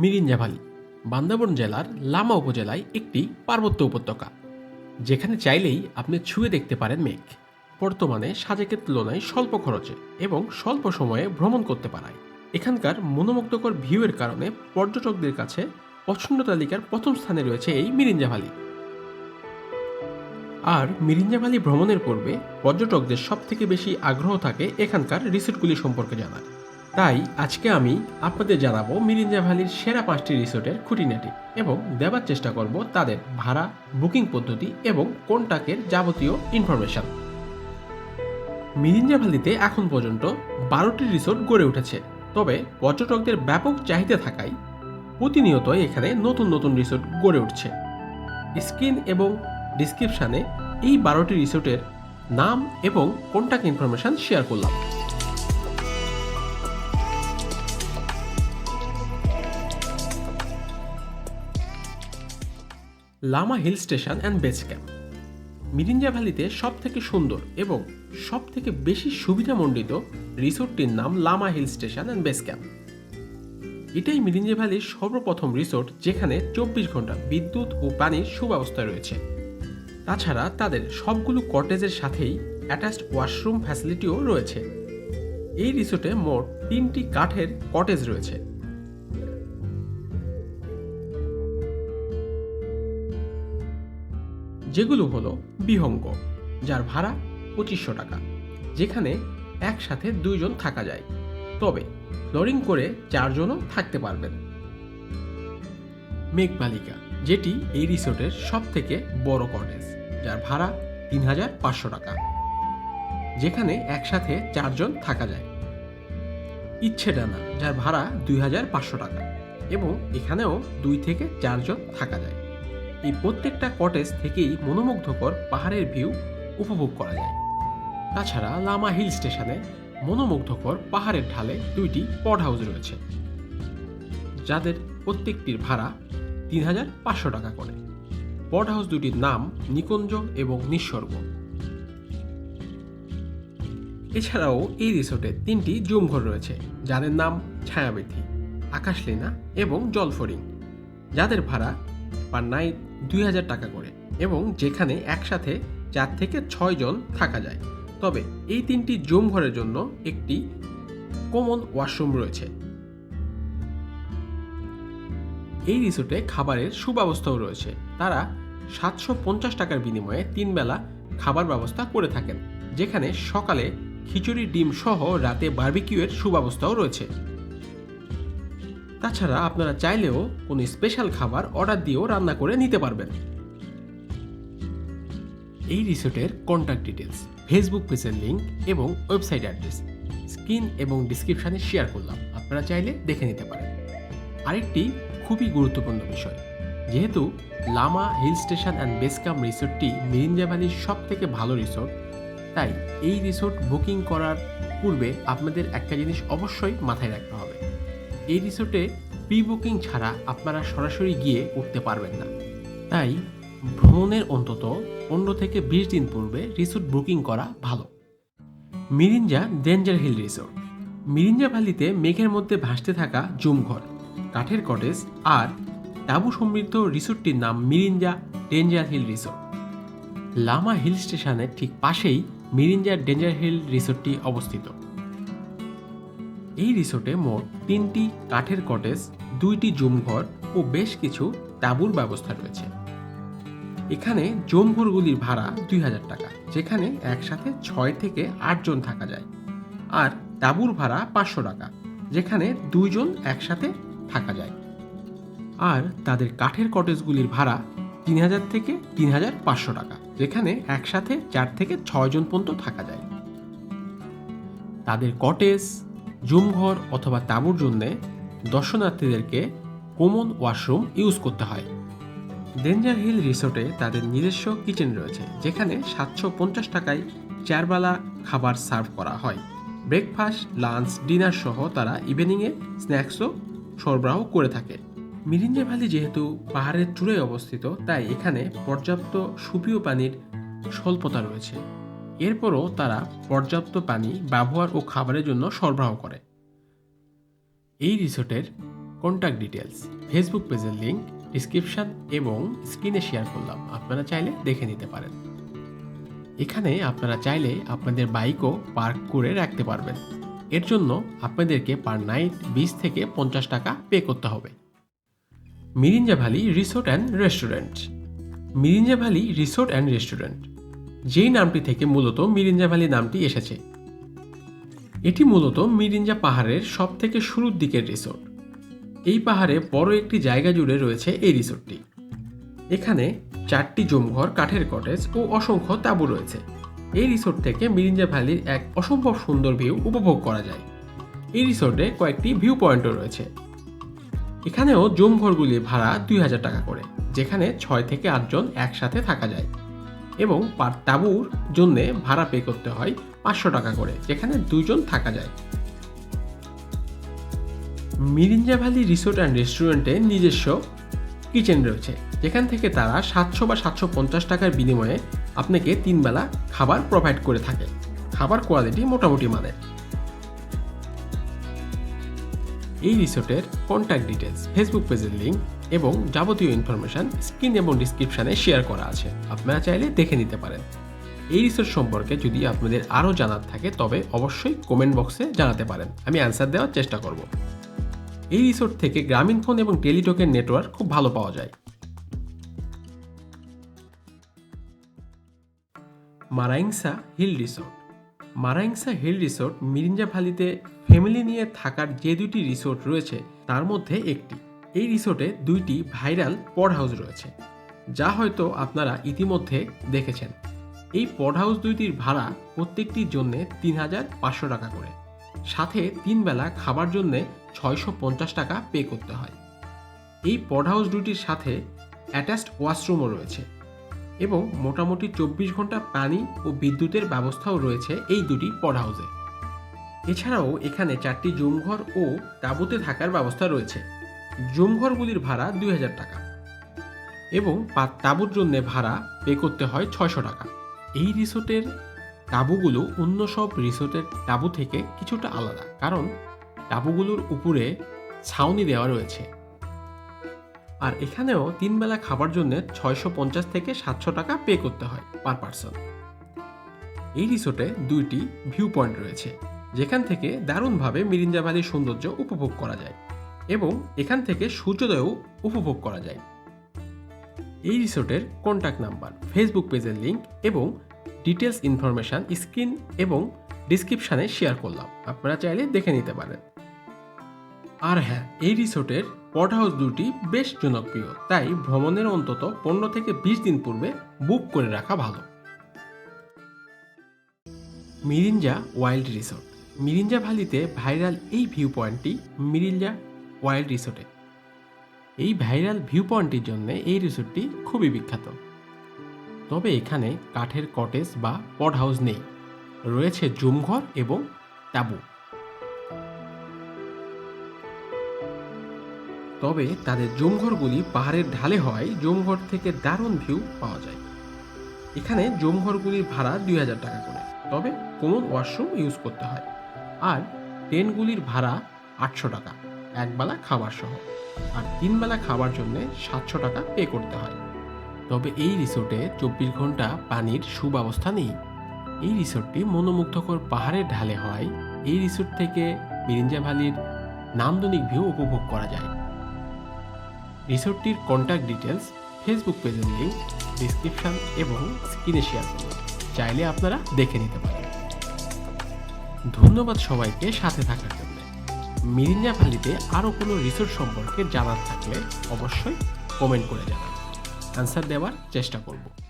Mirinja valley বান্দাবন জেলার লামা উপজেলায় একটি পার্বত্য উপত্যকা, যেখানে চাইলেই আপনি ছুঁয়ে দেখতে পারেন মেঘ। বর্তমানে সাজেকের তুলনায় স্বল্প খরচে এবং স্বল্প সময়ে ভ্রমণ করতে পারায়। এখানকার মনোমুগ্ধকর ভিউয়ের কারণে পর্যটকদের কাছে পছন্দ তালিকার প্রথম স্থানে রয়েছে এই মিরিঞ্জা ভ্যালি আর মিরিঞ্জা ভ্রমণের পূর্বে পর্যটকদের সবথেকে বেশি আগ্রহ থাকে এখানকার রিসোর্টগুলি সম্পর্কে জানার। তাই আজকে আমি আপনাদের জানাব মিরিঞ্জা ভ্যালির সেরা পাঁচটি রিসোর্টের খুঁটিনাটি এবং দেওয়ার চেষ্টা করব তাদের ভাড়া, বুকিং পদ্ধতি এবং কন্টাক্টের যাবতীয় ইনফরমেশন মিরিঞ্জা ভ্যালিতে এখন পর্যন্ত বারোটি রিসোর্ট গড়ে উঠেছে। তবে পর্যটকদের ব্যাপক চাহিদা থাকায় প্রতিনিয়ত এখানে নতুন নতুন রিসোর্ট গড়ে উঠছে। স্ক্রিন এবং ডিসক্রিপশানে এই বারোটি রিসোর্টের নাম এবং কন্ট্যাক্ট ইনফরমেশন শেয়ার করলাম। Lama hill station and base camp Mirinja ভ্যালিতে সব থেকে সুন্দর এবং সব থেকে বেশি সুবিধামণ্ডিত রিসোর্টটির নাম Lama hill station and base camp এটাই মিরিঞ্জা ভ্যালির সর্বপ্রথম রিসোর্ট যেখানে চব্বিশ ঘণ্টা বিদ্যুৎ ও পানির সুব্যবস্থা রয়েছে। তাছাড়া তাদের সবগুলো কটেজের সাথেই অ্যাটাচড ওয়াশরুম ফ্যাসিলিটিও রয়েছে। এই রিসোর্টে মোট তিনটি কাঠের কটেজ রয়েছে। যেগুলো হলো বিহঙ্গ, যার ভাড়া পঁচিশশো টাকা, যেখানে একসাথে দুইজন থাকা যায়। তবে ফ্লোরিং করে চারজনও থাকতে পারবেন। মেঘবালিকা যেটি এই রিসোর্টের সব থেকে বড় কটেজ, যার ভাড়া তিন হাজার পাঁচশো টাকা, যেখানে একসাথে চারজন থাকা যায়। ইচ্ছে ডানা যার ভাড়া দুই হাজার পাঁচশো টাকা, এবং এখানেও দুই থেকে চারজন থাকা যায়। এই প্রত্যেকটা কটেজ থেকেই মনোমুগ্ধকর পাহাড়ের ভিউ উপভোগ করা যায়। তাছাড়া লামা হিল স্টেশনে মনোমুগ্ধকর পাহাড়ের ঢালে দুইটি পড হাউস রয়েছে, যাদের প্রত্যেকটির ভাড়া তিন হাজার পাঁচশো টাকা করে। পড হাউস দুটির নাম নিকুঞ্জ এবং নিঃস্বর্গ। এছাড়াও এই রিসোর্টে তিনটি জুম ঘর রয়েছে, যাদের নাম ছায়াবেথি আকাশলীনা এবং জলফরিং যাদের ভাড়া পার নাইট দুই হাজার টাকা করে এবং যেখানে একসাথে চার থেকে ছয় জন থাকা যায়। তবে এই তিনটি জুম ঘরের জন্য একটি কমন ওয়াশরুম রয়েছে। এই রিসোর্টে খাবারের সুব্যবস্থাও রয়েছে। তারা সাতশো পঞ্চাশ টাকার বিনিময়ে তিন বেলা খাবার ব্যবস্থা করে থাকেন, যেখানে সকালে খিচুড়ি, ডিম সহ রাতে বার্বিকিউয়ের সুব্যবস্থাও রয়েছে। তাছাড়া আপনারা চাইলেও কোনো স্পেশাল খাবার অর্ডার দিয়েও রান্না করে নিতে পারবেন। এই রিসোর্টের কন্ট্যাক্ট ডিটেলস ফেসবুক পেজের লিঙ্ক এবং ওয়েবসাইট অ্যাড্রেস স্ক্রিন এবং ডিসক্রিপশানে শেয়ার করলাম। আপনারা চাইলে দেখে নিতে পারেন। আরেকটি খুবই গুরুত্বপূর্ণ বিষয়, যেহেতু Lama hill station and base camp রিসোর্টটি Mirinja ভ্যালির সব থেকে ভালো রিসোর্ট, তাই এই রিসোর্ট বুকিং করার পূর্বে আপনাদের একটা জিনিস অবশ্যই মাথায় রাখতে হবে। এই রিসোর্টে প্রি বুকিং ছাড়া আপনারা সরাসরি গিয়ে উঠতে পারবেন না। তাই ভ্রমণের অন্তত পনেরো থেকে বিশ দিন পূর্বে রিসোর্ট বুকিং করা ভালো। Mirinja danger hill resort. Mirinja ভ্যালিতে মেঘের মধ্যে ভাসতে থাকা জুমঘর, কাঠের কটেজ আর তাঁবু সমৃদ্ধ রিসোর্টটির নাম Mirinja danger hill resort. Lama hill স্টেশনের ঠিক পাশেই মিরিঞ্জা ডেঞ্জার হিল রিসোর্টটি অবস্থিত। এই রিসোর্টে মোট তিনটি কাঠের কটেজ, দুইটি জুমঘর ও বেশ কিছু তাঁবুর ব্যবস্থা রয়েছে। এখানে জমঘরগুলির ভাড়া দুই হাজার টাকা, যেখানে একসাথে ছয় থেকে আটজন থাকা যায়। আর তাঁবুর ভাড়া পাঁচশো টাকা, যেখানে দুইজন একসাথে থাকা যায়। আর তাদের কাঠের কটেজগুলির ভাড়া তিন হাজার থেকে তিন হাজার পাঁচশো টাকা, যেখানে একসাথে চার থেকে ছয়জন পর্যন্ত থাকা যায়। তাদের কটেজ জুমঘর অথবা তাঁবুর জন্যে দর্শনার্থীদেরকে কমন ওয়াশরুম ইউজ করতে হয়। ডেঞ্জার হিল রিসোর্টে তাদের নিজস্ব কিচেন রয়েছে, যেখানে সাতশো পঞ্চাশ টাকায় চারবেলা খাবার সার্ভ করা হয়। ব্রেকফাস্ট, লাঞ্চ, ডিনার সহ তারা ইভিনিংয়ে স্ন্যাক্সও সরবরাহ করে থাকে। মিরিঞ্জা ভ্যালি যেহেতু পাহাড়ের চূড়ায় অবস্থিত, তাই এখানে পর্যাপ্ত সুপীয় পানির স্বল্পতা রয়েছে। এরপরও তারা পর্যাপ্ত পানি, ব্যবহার ও খাবারের জন্য সরবরাহ করে। এই রিসোর্টের কন্ট্যাক্ট ডিটেলস ফেসবুক পেজের লিঙ্ক ডিসক্রিপশন এবং স্ক্রিনে শেয়ার করলাম। আপনারা চাইলে দেখে নিতে পারেন। এখানে আপনারা চাইলে আপনাদের বাইকও পার্ক করে রাখতে পারবেন। এর জন্য আপনাদেরকে পার নাইট বিশ থেকে পঞ্চাশ টাকা পে করতে হবে। Mirinja valley resort and restaurant. Mirinja valley resort and restaurant. যেই নামটি থেকে মূলত মিরিঞ্জা ভ্যালি নামটি এসেছে। এটি মূলত মিরিঞ্জা পাহাড়ের সব থেকে শুরুর দিকের রিসোর্ট। এই পাহাড়ে বড় একটি জায়গা জুড়ে রয়েছে এই রিসোর্টটি। এখানে চারটি জমঘর, কাঠের কটেজ ও অসংখ্য তাঁবু রয়েছে। এই রিসোর্ট থেকে মিরিঞ্জা ভ্যালির এক অসম্ভব সুন্দর ভিউ উপভোগ করা যায়। এই রিসোর্টে কয়েকটি ভিউ পয়েন্টও রয়েছে। এখানেও জমঘরগুলির ভাড়া দুই হাজার টাকা করে, যেখানে ছয় থেকে আটজন একসাথে থাকা যায়। এবং পার তাঁবুর জন্য ভাড়া পে করতে হয় পাঁচশো টাকা করে, যেখানে দুজন থাকা যায়। মিরিঞ্জা ভ্যালি রিসোর্ট অ্যান্ড রেস্টুরেন্টে নিজস্ব কিচেন রয়েছে, যেখান থেকে তারা সাতশো বা সাতশো পঞ্চাশ টাকার বিনিময়ে আপনাকে তিনবেলা খাবার প্রোভাইড করে থাকে। খাবার কোয়ালিটি মোটামুটি মানের। এই রিসোর্টের কন্ট্যাক্ট ডিটেলস ফেসবুক পেজের লিঙ্ক এবং যাবতীয় ইনফরমেশন স্ক্রিন এবং ডিসক্রিপশানে শেয়ার করা আছে। আপনারা চাইলে দেখে নিতে পারেন। এই রিসোর্ট সম্পর্কে যদি আপনাদের আরও জানার থাকে, তবে অবশ্যই কমেন্ট বক্সে জানাতে পারেন। আমি অ্যান্সার দেওয়ার চেষ্টা করব। এই রিসোর্ট থেকে গ্রামীণ ফোন এবং টেলিটকের নেটওয়ার্ক খুব ভালো পাওয়া যায়। Maraingsa hill resort. Maraingsa hill resort Mirinja ভ্যালিতে family নিয়ে থাকার যে দুটি রিসোর্ট রয়েছে, তার মধ্যে একটি। এই রিসোর্টে দুইটি ভাইরাল পড হাউস রয়েছে, যা হয়তো আপনারা ইতিমধ্যে দেখেছেন। এই পড হাউস দুইটির ভাড়া প্রত্যেকটির জন্যে তিন হাজার পাঁচশো টাকা করে। সাথে তিন বেলা খাবার জন্যে ছয়শো পঞ্চাশ টাকা পে করতে হয়। এই পড হাউস দুটির সাথে অ্যাটাচড ওয়াশরুমও রয়েছে এবং মোটামুটি চব্বিশ ঘণ্টা পানি ও বিদ্যুতের ব্যবস্থাও রয়েছে এই দুটি পড হাউসে এছাড়াও এখানে চারটি জুমঘর ও তাঁবুতে থাকার ব্যবস্থা রয়েছে। জুমঘরগুলির ভাড়া দুই হাজার টাকা এবং পা- তাঁবুর জন্য ভাড়া পে করতে হয় ছয়শো টাকা। এই রিসোর্টের তাঁবুগুলো অন্য সব রিসোর্টের তাঁবু থেকে কিছুটা আলাদা কারণ তাঁবুগুলোর উপরে ছাউনি দেওয়া রয়েছে। আর এখানেও তিন বেলা খাবার জন্য ছয়শো পঞ্চাশ থেকে সাতশো টাকা পে করতে হয় পার পার্সন। এই রিসোর্টে দুইটি ভিউ পয়েন্ট রয়েছে, যেখান থেকে দারুণভাবে মিরিঞ্জা ভ্যালির সৌন্দর্য উপভোগ করা যায়। এবং এখান থেকে সূর্যোদয়ও উপভোগ করা যায়। এই রিসোর্টের কন্ট্যাক্ট নাম্বার ফেসবুক পেজের লিঙ্ক এবং ডিটেলস ইনফরমেশান স্ক্রিন এবং ডিসক্রিপশানে শেয়ার করলাম। আপনারা চাইলে দেখে নিতে পারেন। আর হ্যাঁ এই রিসোর্টের পট হাউস দুটি বেশ জনপ্রিয়, তাই ভ্রমণের অন্তত পনেরো থেকে বিশ দিন পূর্বে বুক করে রাখা ভালো। Mirinja wild resort. মিরিঞ্জা ভ্যালিতে ভাইরাল এই ভিউ পয়েন্টটি মিরিঞ্জা ওয়াইল্ড রিসোর্টে। এই ভাইরাল ভিউ পয়েন্টের জন্য এই রিসোর্টটি খুবই বিখ্যাত। তবে এখানে কাঠের কটেজ বা পড হাউস নেই। রয়েছে জুমঘর এবং তাঁবু। তবে তাদের জমঘরগুলি পাহাড়ের ঢালে হওয়ায় জমঘর থেকে দারুণ ভিউ পাওয়া যায়। এখানে জমঘরগুলির ভাড়া দুই হাজার টাকা করে। তবে কমন ওয়াশরুম ইউজ করতে হয়। আর ট্রেনগুলির ভাড়া আটশো টাকা। একবেলা খাবার সহ। আর তিন বেলা খাবার জন্য সাতশো টাকা পে করতে হয়। তবে এই রিসোর্টে চব্বিশ ঘণ্টা পানির সুব্যবস্থা নেই। এই রিসোর্টটি মনোমুগ্ধকর পাহাড়ের ঢালে হওয়ায় এই রিসোর্ট থেকে মিরিঞ্জা ভ্যালির নান্দনিক ভিউ উপভোগ করা যায়। রিসোর্টটির কন্ট্যাক্ট ডিটেলস ফেসবুক পেজের লিঙ্ক ডিসক্রিপশন এবং স্ক্রিনে শেয়ার করুন। চাইলে আপনারা দেখে নিতে পারেন। ধন্যবাদ সবাইকে সাথে থাকার জন্য। মিরিঞ্জা ভ্যালিতে আরও কোনো রিসোর্ট সম্পর্কে জানার থাকলে অবশ্যই কমেন্ট করে জানান। অ্যান্সার দেওয়ার চেষ্টা করব।